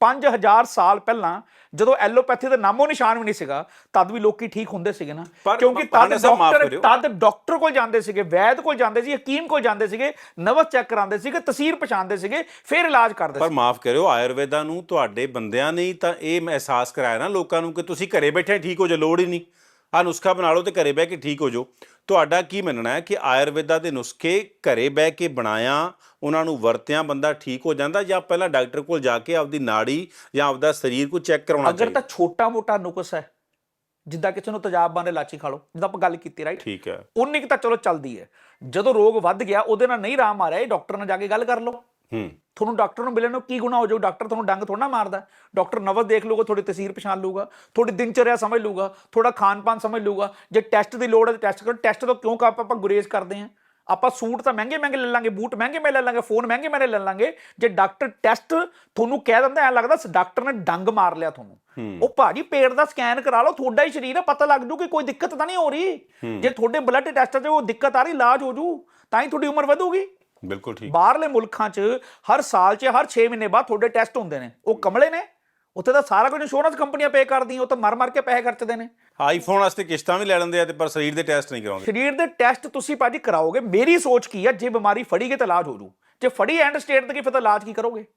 5000 ਸਾਲ ਪਹਿਲਾਂ ਜਦੋਂ ਐਲੋਪੈਥੀ ਦਾ ਨਾਮੋ ਨਿਸ਼ਾਨ ਵੀ ਨਹੀਂ ਸੀਗਾ ਤਦ ਵੀ ਲੋਕੀ ਠੀਕ ਹੁੰਦੇ ਸੀਗੇ ਨਾ। ਪਰ ਕਿਉਂਕਿ ਤਦ ਡਾਕਟਰ ਕਰਿਓ। ਤਦ ਡਾਕਟਰ ਕੋਲ ਜਾਂਦੇ ਸੀਗੇ ਵੈਦ ਕੋਲ ਜਾਂਦੇ ਸੀ ਹਕੀਮ ਕੋਲ ਜਾਂਦੇ ਸੀਗੇ ਨਵਸ ਚੈੱਕ ਕਰਾਉਂਦੇ ਸੀਗੇ ਤਸਵੀਰ ਪਛਾਣਦੇ ਸੀਗੇ ਫਿਰ ਇਲਾਜ ਕਰਦੇ ਪਰ ਸੀ। ਮਾਫ ਕਰਿਓ ਆਯੁਰਵੇਦਾ ਨੂੰ ਤੁਹਾਡੇ ਬੰਦਿਆਂ ਨੇ ਤਾਂ ਇਹ ਅਹਿਸਾਸ ਕਰਾਇਆ ਨਾ ਲੋਕਾਂ ਨੂੰ ਕਿ ਤੁਸੀਂ ਘਰੇ ਬੈਠੇ ਠੀਕ ਹੋ ਜਾ ਲੋੜ ਹੀ ਨਹੀਂ। ਆ ਨੁਸਖਾ ਬਣਾ ਲਓ ਤੇ ਘਰੇ ਬਹਿ ਕੇ ਠੀਕ ਹੋ ਜਾਓ। ਤੁਹਾਡਾ ਕੀ ਮੰਨਣਾ ਹੈ ਕਿ ਆਯੁਰਵੇਦਾ ਦੇ ਨੁਸਖੇ ਘਰੇ ਬਹਿ ਕੇ ਬਣਾਇਆ ਉਹਨਾਂ ਨੂੰ ਵਰਤਿਆਂ ਬੰਦਾ ਠੀਕ ਹੋ ਜਾਂਦਾ ਜਾਂ ਪਹਿਲਾਂ ਡਾਕਟਰ ਕੋਲ ਜਾ ਕੇ ਆਪਦੀ ਨਾੜੀ ਜਾਂ ਆਪਦਾ ਸਰੀਰ ਕੋ ਚੈੱਕ ਕਰਾਉਣਾ ਅਗਰ ਤਾਂ ਛੋਟਾ-ਮੋਟਾ ਨੁਕਸ ਹੈ ਜਿੱਦਾਂ ਕਿਸੇ ਨੂੰ ਤੇਜ਼ਾਬ ਬਾਰੇ ਲਾਚੀ ਖਾ ਲਓ ਜਿੱਦਾਂ ਆਪਾਂ ਗੱਲ ਕੀਤੀ ਰਾਈਟ ਠੀਕ ਹੈ। ਉਨੀ ਕੁ ਤਾਂ ਚਲੋ ਚੱਲਦੀ ਹੈ। ਜਦੋਂ ਰੋਗ ਵੱਧ ਗਿਆ ਉਹਦੇ ਨਾਲ ਨਹੀਂ ਆਰਾਮ ਆ ਰਿਹਾ ਇਹ ਡਾਕਟਰ ਨਾਲ ਜਾ ਕੇ ਗੱਲ ਕਰ ਲਓ। ਹੂੰ। ਤੁਹਾਨੂੰ ਡਾਕਟਰ ਨੂੰ ਮਿਲਣ ਨੂੰ ਕੀ ਗੁਣਾ ਹੋ ਜਾਊ? ਡਾਕਟਰ ਤੁਹਾਨੂੰ ਡੰਗ ਥੋੜਾ ਮਾਰਦਾ। ਡਾਕਟਰ ਨਵਸ ਦੇਖ ਲੂਗਾ ਤੁਹਾਡੀ ਤਸਵੀਰ ਪਛਾਣ ਲੂਗਾ ਤੁਹਾਡੀ ਦਿਨਚਰਿਆ ਸਮਝ ਲੂਗਾ ਥੋੜਾ ਖਾਣ-ਪਾਨ ਸਮਝ ਲੂਗਾ ਜੇ ਟੈਸਟ ਦੀ ਲੋੜ ਹੈ ਤਾਂ ਟੈਸਟ ਕਰੋ। ਟੈਸਟ ਤੋਂ ਕਿਉਂ ਆਪਾਂ ਆਪਾਂ ਗੁਰੇਜ਼ ਕਰਦੇ ਹਾਂ? ਆਪਾਂ ਸੂਟ ਤਾਂ ਮਹਿੰਗੇ ਮਹਿੰਗੇ ਲੈ ਲਾਂਗੇ ਬੂਟ ਮਹਿੰਗੇ ਮਹਿੰਗੇ ਲੈ ਲਾਂਗੇ ਫੋਨ ਮਹਿੰਗੇ ਮਹਿੰਗੇ ਲੈ ਲਾਂਗੇ। ਜੇ ਡਾਕਟਰ ਟੈਸਟ ਤੁਹਾਨੂੰ ਕਹਿ ਦਿੰਦਾ ਐ ਲੱਗਦਾ ਡਾਕਟਰ ਨੇ ਡੰਗ ਮਾਰ ਲਿਆ ਤੁਹਾਨੂੰ। ਉਹ ਭਾਜੀ ਪੇਟ ਦਾ ਸਕੈਨ ਕਰਾ ਲਓ ਤੁਹਾਡਾ ਹੀ ਸਰੀਰ ਹੈ ਪਤਾ ਲੱਗ ਜੂ ਕਿ ਕੋਈ ਦਿੱਕਤ ਤਾਂ ਨਹੀਂ ਹੋ ਰਹੀ। ਜੇ ਤੁਹਾਡੇ ਬਲੱਡ ਟੈਸਟ 'ਚ ਉਹ ਦਿੱਕਤ ਆ ਰਹੀ ਇਲਾਜ ਹੋ ਜੂ ਤਾਂ ਹੀ ਤੁਹਾਡੀ ਉਮਰ ਵਧੂਗੀ। ਬਿਲਕੁਲ ਠੀਕ। ਬਾਹਰਲੇ ਮੁਲਕਾਂ 'ਚ ਹਰ ਸਾਲ 'ਚ ਹਰ 6 ਮਹੀਨੇ ਬਾਅਦ ਤੁਹਾਡੇ ਟੈਸਟ ਹੁੰਦੇ ਨੇ। ਉਹ ਕਮਲੇ ਨੇ? ਉੱਥੇ ਤਾਂ ਸਾਰਾ ਕੁਝ ਇੰਸ਼ੋਰੈਂਸ ਕੰਪਨੀਆਂ ਪੇ ਕਰਦੀਆਂ ਉਹ ਤਾਂ ਮਰ ਮਰ ਕੇ ਪੈਸੇ ਖਰਚਦੇ ਨੇ। ਆਈਫੋਨ ਵਾਸਤੇ ਕਿਸ਼ਤਾਂ ਵੀ ਲੈ ਲੈਂਦੇ ਆ ਤੇ ਪਰ ਸਰੀਰ ਦੇ ਟੈਸਟ ਨਹੀਂ ਕਰਾਉਂਦੇ। ਸਰੀਰ ਦੇ ਟੈਸਟ ਤੁਸੀਂ ਭਾਜੀ ਕਰਾਓਗੇ। ਮੇਰੀ ਸੋਚ ਕੀ ਹੈ ਜੇ ਬਿਮਾਰੀ ਫੜੀ ਗਈ ਤਾਂ ਇਲਾਜ ਹੋ ਜੂ। ਜੇ ਫੜੀ ਐਂਡ ਸਟੇਟ ਤੇ ਕੀ ਫਿਰ ਤਾਂ ਇਲਾਜ ਕੀ ਕਰੋਗੇ?